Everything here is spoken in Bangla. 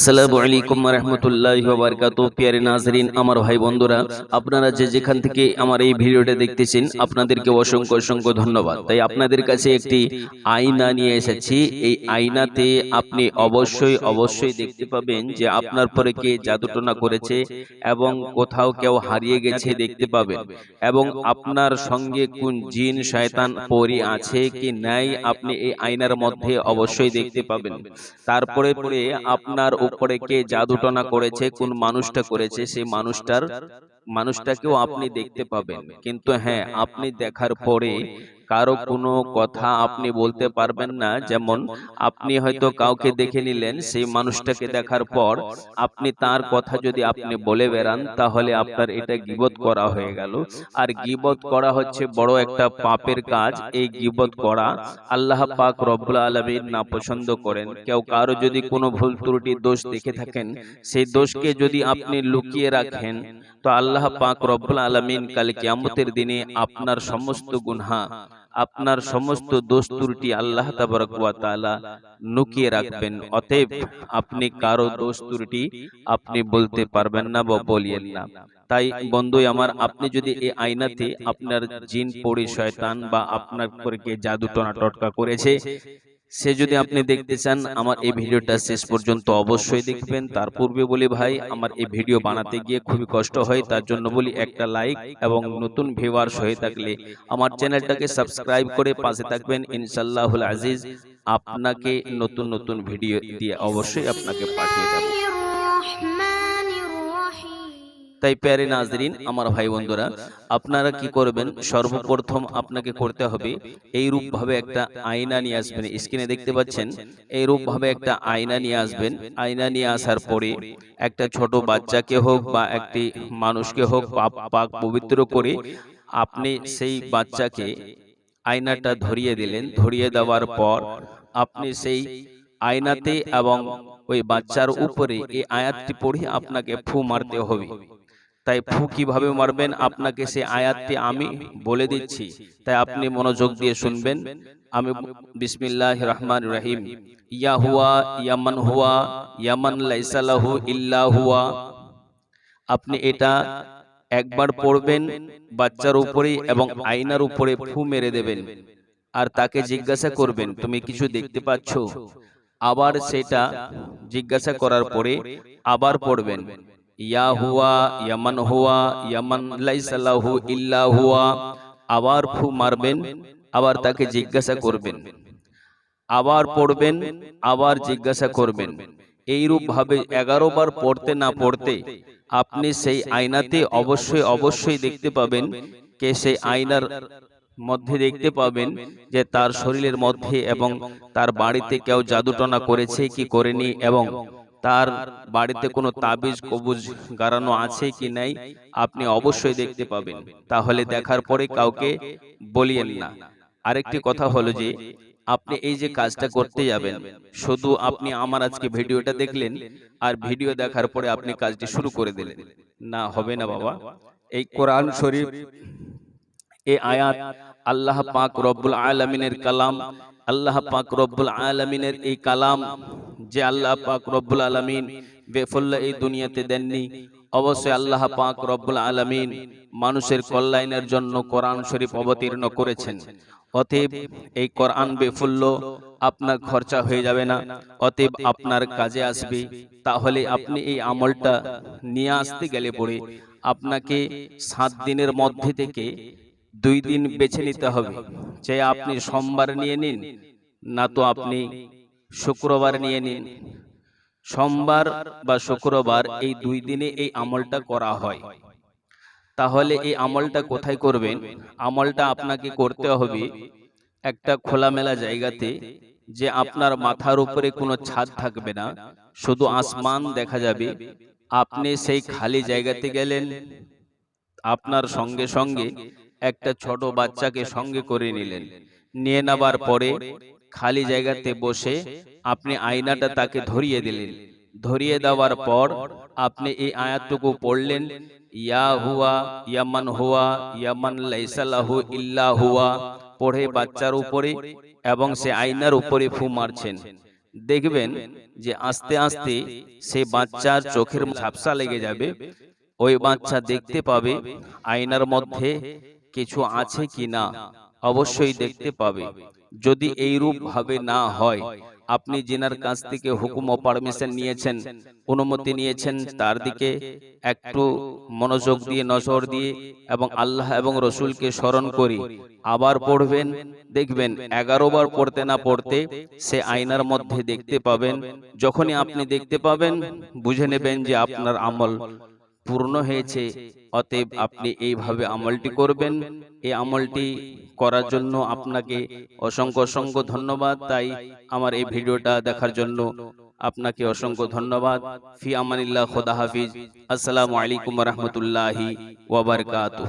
আসসালামু আলাইকুম রহমতুল্লাহ বারকাত পিয়ারে নাজরিন, আমার ভাই বন্ধুরা, আপনারা যে যেখান থেকে আমার এই ভিডিওটা দেখতেছেন, আপনাদেরকে অসংখ্য অসংখ্য ধন্যবাদ। তাই আপনাদের কাছে একটি আয়না নিয়ে এসেছি। এই আয়নাতে আপনি অবশ্যই অবশ্যই দেখতে পাবেন যে আপনার পরে কে জাদুটনা করেছে এবং কোথাও কেউ হারিয়ে গেছে দেখতে পাবেন। এবং আপনার সঙ্গে কোন জিন, শয়তান পরি আছে কি নাই, আপনি এই আয়নার মধ্যে অবশ্যই দেখতে পাবেন। তারপরে পরে আপনার উপরে কে জাদুটনা করেছে কোন মানুষটা করেছে সেই মানুষটার মানুষটাকেও আপনি দেখতে পাবেন। কিন্তু হ্যাঁ আপনি দেখার পরে কারও কোনো কথা আপনি বলতে পারবেন না। যেমন আপনি হয়তো কাউকে দেখে নিলেন সেই মানুষটাকে দেখার পর আপনি তার কথা যদি আপনি বলে বেড়ান তাহলে আপনার এটা গিবত করা হয়ে গেল। আর গিবত করা হচ্ছে বড় একটা পাপের কাজ। এই গিবত করা আল্লাহ পাক রব্বুল আলমিন না পছন্দ করেন। কেউ কারও যদি কোনো ভুল ত্রুটি দোষ দেখে থাকেন সেই দোষকে যদি আপনি লুকিয়ে রাখেন তো আল্লাহ পাক রব্বুল আলমিন কাল কিয়ামতের দিনে আপনার সমস্ত গুনহা আপনার সমস্ত দোষ ত্রুটি আল্লাহ তাআলা নুকিয়ে রাখবেন। অতএব আপনি কারও দোষ ত্রুটি আপনি বলতে পারবেন না বা বলিয়েন না। তাই বন্ধুই আমার আপনি যদি এই আয়নাতে আপনার জিন পড়ে শয়তান বা আপনার জাদু টনা টটকা করেছে সে যদি আপনি দেখতে চান আমার এই ভিডিওটা শেষ পর্যন্ত অবশ্যই দেখবেন। তার পূর্বে বলি ভাই আমার এই ভিডিও বানাতে গিয়ে খুবই কষ্ট হয়। তার জন্য বলি একটা লাইক এবং নতুন ভিউয়ার্স হয়ে থাকলে আমার চ্যানেলটাকে সাবস্ক্রাইব করে পাশে থাকবেন ইনশাল্লাহুল আজিজ। আপনাকে নতুন নতুন ভিডিও দিয়ে অবশ্যই আপনাকে পাঠিয়ে দেব। তাই প্যারে নাজরিন, আমার ভাই বন্ধুরা আপনারা কি করবেন? সর্বপ্রথম আপনাকে করতে হবে এই রূপ ভাবে একটা আয়না নিয়ে আসবেন। স্ক্রিনে দেখতে পাচ্ছেন? এই রূপ ভাবে একটা আয়না নিয়ে আসবেন। আয়না নিয়ে আসার পরে একটা ছোট বাচ্চাকে হোক বা একটি মানুষকে হোক, পাপ পাক পবিত্র করে আপনি সেই বাচ্চাকে আয়নাটা ধরিয়ে দিলেন। ধরিয়ে দেওয়ার পর আপনি সেই আয়নাতে এবং ওই বাচ্চার উপরে এই আয়াতটি পড়ে আপনাকে ফু মারতে হবে। তাই ফু কীভাবে মারবেন? আপনাকে সে আয়াতটি আমি বলে দিচ্ছি। তাই আপনি মনোযোগ দিয়ে শুনবেন। আমি বিসমিল্লাহ রহমান রহিম। ইয়া হুয়া ইয়ামান হুয়া ইয়ামান লাইসালাহু ইল্লা হুয়া। আপনি এটা একবার পড়বেন, বাচ্চার উপরে এবং আয়নার উপরে ফু মেরে দেবেন আর তাকে জিজ্ঞাসা করবেন, তুমি কিছু দেখতে পাচ্ছ? আবার সেটা জিজ্ঞাসা করার পরে আবার পড়বেন। ইয়া হুয়া, ইয়ামান হুয়া, ইয়ামান লাইসাল্লাহু ইল্লা হুয়া। আবার ফু মারবেন, আবার তাকে জিজ্ঞাসা করবেন। আবার পড়বেন, আবার জিজ্ঞাসা করবেন। এইরূপ ভাবে এগারো বার পড়তে না পড়তে আপনি সেই আয়নাতে অবশ্যই অবশ্যই দেখতে পাবেন কে সেই আয়নার মধ্যে দেখতে পাবেন যে তার শরীরের মধ্যে এবং তার বাড়িতে কেউ জাদুটনা করেছে কি করেনি এবং তার বাড়িতে কোনো তাবিজ, কবুজ গাড়ানো আছে কি নাই, আপনি অবশ্যই দেখতে পাবেন। তাহলে দেখার পরে কাউকে বলিয়েন না। আরেকটি কথা হলো যে, আপনি এই যে কাজটা করতে যাবেন, শুধু আপনি আমার আজকে ভিডিওটা দেখলেন আর ভিডিও দেখার পরে আপনি কাজটি শুরু করে দিলেন। না, হবে না বাবা। এই কোরআন শরীফ, এই আয়াত আল্লাহ পাক রব্বুল আলমিনের কালাম, আল্লাহ পাক রব্বুল আলমিনের এই কালাম যে আল্লাহ পাক রব্বুল আলমিন বেফল্লা এই দুনিয়াতে দেননি। অবশ্যই আল্লাহ পাক রব্বুল আলমিন মানুষের কল্যাণের জন্য কোরআন শরীফ অবতীর্ণ করেছেন। অতএব এই কোরআন বেফুল্ল আপনার খরচা হয়ে যাবে না। অতএব আপনার কাজে আসবে। তাহলে আপনি এই আমলটা নিয়ে আসতে গেলে পরে আপনাকে সাত দিনের মধ্যে থেকে দুই দিন বেছে নিতে হবে। যে আপনি সোমবার নিয়ে নিন, না তো আপনি শুক্রবার নিয়ে নিন। সোমবার বা শুক্রবার এই দুই দিনে এই আমলটা করা হয়। তাহলে এই আমলটা কোথায় করবেন? আমলটা আপনাকে করতে হবে একটা খোলামেলা জায়গাতে যে আপনার মাথার উপরে কোনো ছাদ থাকবে না, শুধু আসমান দেখা যাবে। আপনি সেই খালি জায়গাতে গেলেন, আপনার সঙ্গে সঙ্গে একটা ছোট বাচ্চাকে সঙ্গে করে নিলেন। নিয়ে নেবার পরে খালি জায়গাতে বসে আপনি আয়নাটা তাকে ধরিয়ে দিলেন। ধরিয়ে দেওয়ার পর আপনি এই আয়াতটুকু পড়লেন ইয়া হুয়া ইয়ামান হুয়া ইয়ামান লাইসালাহু ইল্লা হুয়া। পড়ে বাচ্চার উপরে এবং সে আয়নার উপরে ফু মারছেন। দেখবেন যে আস্তে আস্তে সে বাচ্চার চোখের ঝাপসা লেগে যাবে। ওই বাচ্চা দেখতে পাবে আয়নার মধ্যে কিছু আছে কি না অবশ্যই দেখতে পাবে। যদি এই রূপ ভাবে না হয় আপনি জেনার কাছ থেকে হুকুম ও পারমিশন নিয়েছেন অনুমতি নিয়েছেন তার দিকে একটু মনোযোগ দিয়ে নজর দিয়ে এবং আল্লাহ এবং রসুলকে স্মরণ করি। আবার পড়বেন দেখবেন এগারো বার পড়তে না পড়তে সে আয়নার মধ্যে দেখতে পাবেন। যখনই আপনি দেখতে পাবেন বুঝে নেবেন যে আপনার আমল পূর্ণ হয়েছে। অতএব আপনি এইভাবে আমলটি করবেন। এই আমলটি করার জন্য আপনাকে অসংখ্য অসংখ্য ধন্যবাদ। তাই আমার এই ভিডিওটা দেখার জন্য আপনাকে অসংখ্য ধন্যবাদ। ফি আমানিল্লাহ, খোদা হাফিজ। আসসালামু আলাইকুম রহমতুল্লাহি ওয়াবারকাতুহ